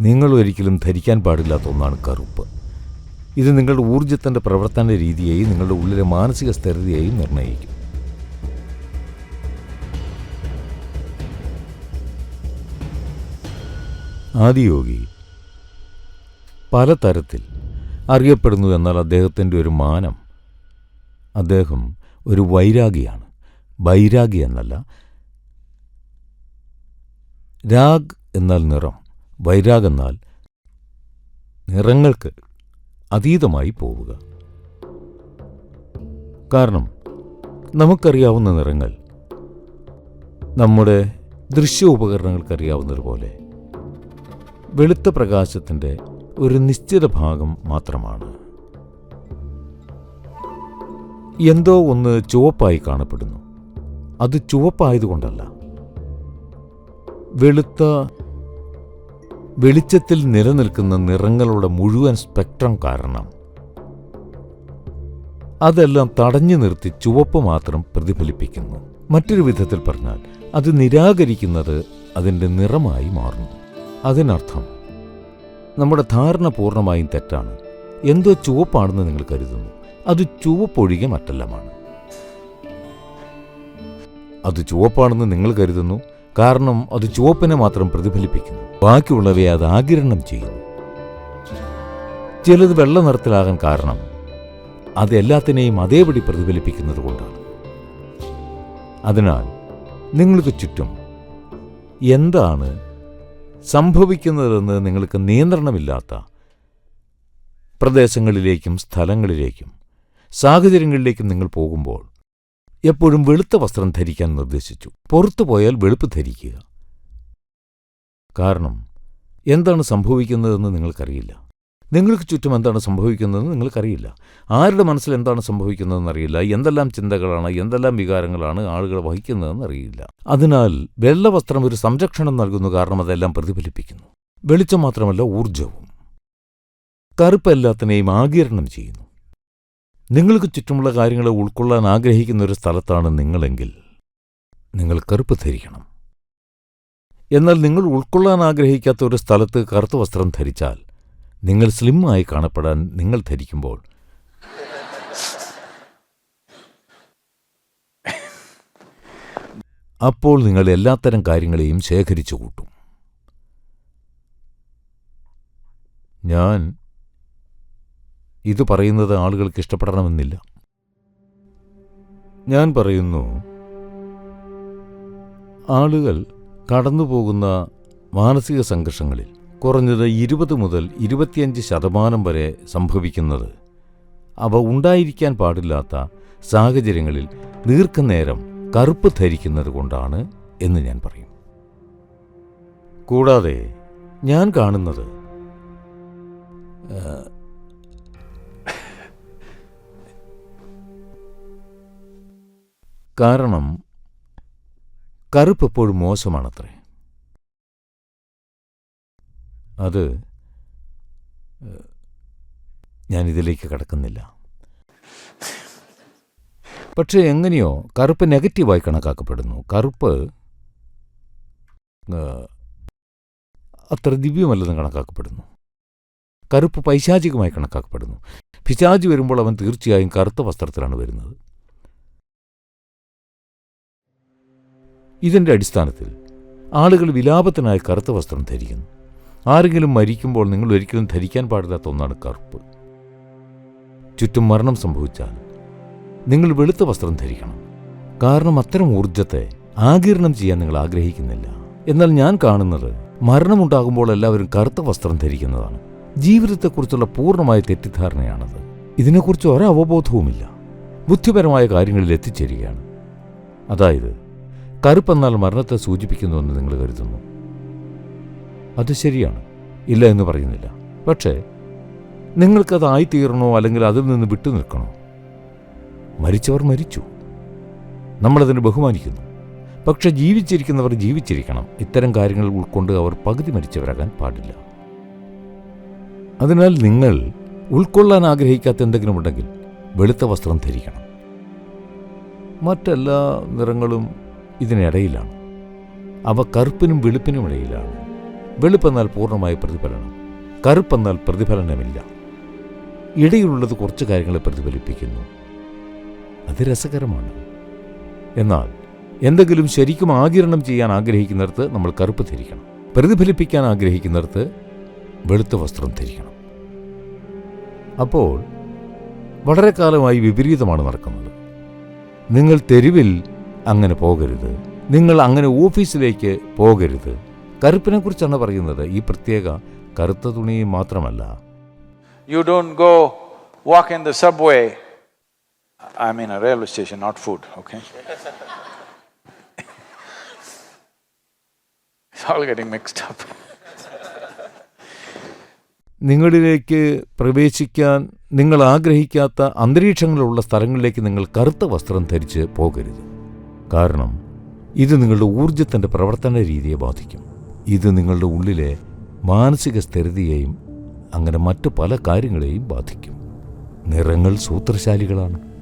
നിങ്ങൾ ഒരിക്കലും ധരിക്കാൻ പാടില്ലാത്ത ഒന്നാണ് കറുപ്പ്. ഇത് നിങ്ങളുടെ ഊർജത്തിന്റെ പ്രവർത്തന രീതിയെയും നിങ്ങളുടെ ഉള്ളിലെ മാനസിക സ്ഥിരതയെയും നിർണയിക്കും. ആദിയോഗി പലതരത്തിൽ അറിയപ്പെടുന്നു എന്നാൽ അദ്ദേഹത്തിന്റെ ഒരു മാനം അദ്ദേഹം ഒരു വൈരാഗിയാണ്. വൈരാഗി എന്നല്ല രാഗ് എന്നാൽ നിറം. വൈരാഗ് എന്നാൽ നിറങ്ങൾക്ക് അതീതമായി പോവുക. കാരണം നമുക്കറിയാവുന്ന നിറങ്ങൾ നമ്മുടെ ദൃശ്യ ഉപകരണങ്ങൾക്കറിയാവുന്നതുപോലെ വെളുത്ത പ്രകാശത്തിന്റെ ഒരു നിശ്ചിത ഭാഗം മാത്രമാണ്. എന്തോ ഒന്ന് ചുവപ്പായി കാണപ്പെടുന്നു. അത് ചുവപ്പായതുകൊണ്ടല്ല. വെളുത്ത വെളിച്ചത്തിൽ നിലനിൽക്കുന്ന നിറങ്ങളുടെ മുഴുവൻ സ്പെക്ട്രം കാരണം. അതെല്ലാം തടഞ്ഞു നിർത്തി ചുവപ്പ് മാത്രം പ്രതിഫലിപ്പിക്കുന്നു. മറ്റൊരു വിധത്തിൽ പറഞ്ഞാൽ അത് നിരാകരിക്കുന്നത് അതിന്റെ നിറമായി മാറുന്നു. അതിനർത്ഥം നമ്മുടെ ധാരണ പൂർണമായും തെറ്റാണ്. എന്തോ ചുവപ്പാണെന്ന് നിങ്ങൾ കരുതുന്നു. അത് ചുവപ്പൊഴികെ മറ്റെല്ലാമാണ്. അത് ചുവപ്പാണെന്ന് നിങ്ങൾ കരുതുന്നു? കാരണം അത് ചുവപ്പിനെ മാത്രം പ്രതിഫലിപ്പിക്കുന്നു. ബാക്കിയുള്ളവയെ അത് ആകിരണം ചെയ്യുന്നു. ചിലത് വെള്ള നിറത്തിലാകാൻ കാരണം അത് എല്ലാത്തിനെയും അതേപടി പ്രതിഫലിപ്പിക്കുന്നത് കൊണ്ടാണ്. അതിനാൽ നിങ്ങൾക്ക് ചുറ്റും എന്താണ് സംഭവിക്കുന്നതെന്ന് നിങ്ങൾക്ക് നിയന്ത്രണമില്ലാത്ത പ്രദേശങ്ങളിലേക്കും സ്ഥലങ്ങളിലേക്കും സാഹചര്യങ്ങളിലേക്കും നിങ്ങൾ പോകുമ്പോൾ എപ്പോഴും വെളുത്ത വസ്ത്രം ധരിക്കാൻ നിർദ്ദേശിച്ചു. പുറത്തു പോയാൽ വെളുപ്പ് ധരിക്കുക. കാരണം എന്താണ് സംഭവിക്കുന്നതെന്ന് നിങ്ങൾക്കറിയില്ല. നിങ്ങൾക്ക് ചുറ്റും എന്താണ് സംഭവിക്കുന്നതെന്ന് നിങ്ങൾക്കറിയില്ല. ആരുടെ മനസ്സിൽ എന്താണ് സംഭവിക്കുന്നതെന്ന് അറിയില്ല. എന്തെല്ലാം ചിന്തകളാണ് എന്തെല്ലാം വികാരങ്ങളാണ് ആളുകൾ വഹിക്കുന്നതെന്ന് അറിയില്ല. അതിനാൽ വെള്ള വസ്ത്രം ഒരു സംരക്ഷണം നൽകുന്നു കാരണം അതെല്ലാം പ്രതിഫലിപ്പിക്കുന്നു. വെളിച്ചം മാത്രമല്ല ഊർജവും കറുപ്പ് എല്ലാത്തിനെയും ആകിരണം ചെയ്യുന്നു. നിങ്ങൾക്ക് ചുറ്റുമുള്ള കാര്യങ്ങളെ ഉൾക്കൊള്ളാൻ ആഗ്രഹിക്കുന്ന ഒരു സ്ഥലത്താണ് നിങ്ങളെങ്കിൽ നിങ്ങൾ കറുപ്പ് ധരിക്കണം. എന്നാൽ നിങ്ങൾ ഉൾക്കൊള്ളാൻ ആഗ്രഹിക്കാത്ത ഒരു സ്ഥലത്ത് കറുത്ത വസ്ത്രം ധരിച്ചാൽ നിങ്ങൾ സ്ലിമ്മായി കാണപ്പെടാൻ നിങ്ങൾ ധരിക്കുമ്പോൾ അപ്പോൾ നിങ്ങൾ എല്ലാത്തരം കാര്യങ്ങളെയും ശേഖരിച്ചു കൂട്ടും. ഞാൻ ഇത് പറയുന്നത് ആളുകൾക്ക് ഇഷ്ടപ്പെടണമെന്നില്ല. ഞാൻ പറയുന്നു ആളുകൾ കടന്നുപോകുന്ന മാനസിക സംഘർഷങ്ങളിൽ കുറഞ്ഞത് ഇരുപത് മുതൽ ഇരുപത്തിയഞ്ച് ശതമാനം വരെ സംഭവിക്കുന്നത് അവ ഉണ്ടായിരിക്കാൻ പാടില്ലാത്ത സാഹചര്യങ്ങളിൽ ദീർഘനേരം കറുപ്പ് ധരിക്കുന്നത് കൊണ്ടാണ് എന്ന് ഞാൻ പറയും. കൂടാതെ ഞാൻ കാണുന്നത് കാരണം കറുപ്പ് എപ്പോഴും മോശമാണത്രേ. അത് ഞാൻ ഇതിലേക്ക് കടക്കുന്നില്ല. പക്ഷേ എങ്ങനെയോ കറുപ്പ് നെഗറ്റീവായി കണക്കാക്കപ്പെടുന്നു. കറുപ്പ് അത്ര ദിവ്യമല്ലെന്ന് കണക്കാക്കപ്പെടുന്നു. കറുപ്പ് പൈശാചികമായി കണക്കാക്കപ്പെടുന്നു. പിശാചി വരുമ്പോൾ അവൻ തീർച്ചയായും കറുത്ത വസ്ത്രത്തിലാണ് വരുന്നത്. ഇതിന്റെ അടിസ്ഥാനത്തിൽ ആളുകൾ വിലാപത്തിനായി കറുത്ത വസ്ത്രം ധരിക്കുന്നു. ആരെങ്കിലും മരിക്കുമ്പോൾ നിങ്ങൾ ഒരിക്കലും ധരിക്കാൻ പാടില്ലാത്ത ഒന്നാണ് കറുപ്പ്. ചുറ്റും മരണം സംഭവിച്ചാൽ നിങ്ങൾ വെളുത്ത വസ്ത്രം ധരിക്കണം. കാരണം അത്തരം ഊർജത്തെ ആകിരണം ചെയ്യാൻ നിങ്ങൾ ആഗ്രഹിക്കുന്നില്ല. എന്നാൽ ഞാൻ കാണുന്നത് മരണമുണ്ടാകുമ്പോൾ എല്ലാവരും കറുത്ത വസ്ത്രം ധരിക്കുന്നതാണ്. ജീവിതത്തെക്കുറിച്ചുള്ള പൂർണമായ തെറ്റിദ്ധാരണയാണത്. ഇതിനെക്കുറിച്ച് ഒരവബോധവുമില്ല. ബുദ്ധിപരമായ കാര്യങ്ങളിൽ എത്തിച്ചേരുകയാണ്. അതായത് കറുപ്പെന്നാൽ മരണത്തെ സൂചിപ്പിക്കുന്നുവെന്ന് നിങ്ങൾ കരുതുന്നു. അത് ശരിയാണ്. ഇല്ല എന്ന് പറയുന്നില്ല. പക്ഷേ നിങ്ങൾക്കതായിത്തീരണോ അല്ലെങ്കിൽ അതിൽ നിന്ന് വിട്ടു നിൽക്കണോ? മരിച്ചവർ മരിച്ചു. നമ്മളതിനെ ബഹുമാനിക്കുന്നു. പക്ഷെ ജീവിച്ചിരിക്കുന്നവർ ജീവിച്ചിരിക്കണം. ഇത്തരം കാര്യങ്ങൾ ഉൾക്കൊണ്ട് അവർ പകുതി മരിച്ചവരാകാൻ പാടില്ല. അതിനാൽ നിങ്ങൾ ഉൾക്കൊള്ളാൻ ആഗ്രഹിക്കാത്ത എന്തെങ്കിലും ഉണ്ടെങ്കിൽ വെളുത്ത വസ്ത്രം ധരിക്കണം. മറ്റെല്ലാ നിറങ്ങളും ഇതിനിടയിലാണ്. അവ കറുപ്പിനും വെളുപ്പിനും ഇടയിലാണ്. വെളുപ്പെന്നാൽ പൂർണമായ പ്രതിഫലനം കറുപ്പെന്നാൽ പ്രതിഫലനമില്ല. ഇടയിലുള്ളത് കുറച്ച് കാര്യങ്ങളെ പ്രതിഫലിപ്പിക്കുന്നു. അത് രസകരമാണ്. എന്നാൽ എന്തെങ്കിലും ശരിക്കും ആകിരണം ചെയ്യാൻ ആഗ്രഹിക്കുന്നിടത്ത് നമ്മൾ കറുപ്പ് ധരിക്കണം. പ്രതിഫലിപ്പിക്കാൻ ആഗ്രഹിക്കുന്നിടത്ത് വെളുത്ത വസ്ത്രം ധരിക്കണം. അപ്പോൾ വളരെ കാലമായി വിപരീതമാണ് നടക്കുന്നത്. നിങ്ങൾ തെരുവിൽ അങ്ങനെ പോകരുത്. നിങ്ങൾ അങ്ങനെ ഓഫീസിലേക്ക് പോകരുത്. കറുപ്പിനെ കുറിച്ചാണ് പറയുന്നത്. ഈ പ്രത്യേക കറുത്ത തുണി മാത്രമല്ല. You don't go walk in the subway I mean railway station note food okay. നിങ്ങളിലേക്ക് പ്രവേശിക്കാൻ നിങ്ങൾ ആഗ്രഹിക്കാത്ത അന്തരീക്ഷങ്ങളുള്ള സ്ഥലങ്ങളിലേക്ക് നിങ്ങൾ കറുത്ത വസ്ത്രം ധരിച്ച് പോകരുത്. കാരണം ഇത് നിങ്ങളുടെ ഊർജത്തിന്റെ പ്രവർത്തന രീതിയെ ബാധിക്കും. ഇത് നിങ്ങളുടെ ഉള്ളിലെ മാനസിക സ്ഥിരതയെയും അങ്ങനെ മറ്റു പല കാര്യങ്ങളെയും ബാധിക്കും. നിറങ്ങൾ സൂത്രശാലികളാണ്.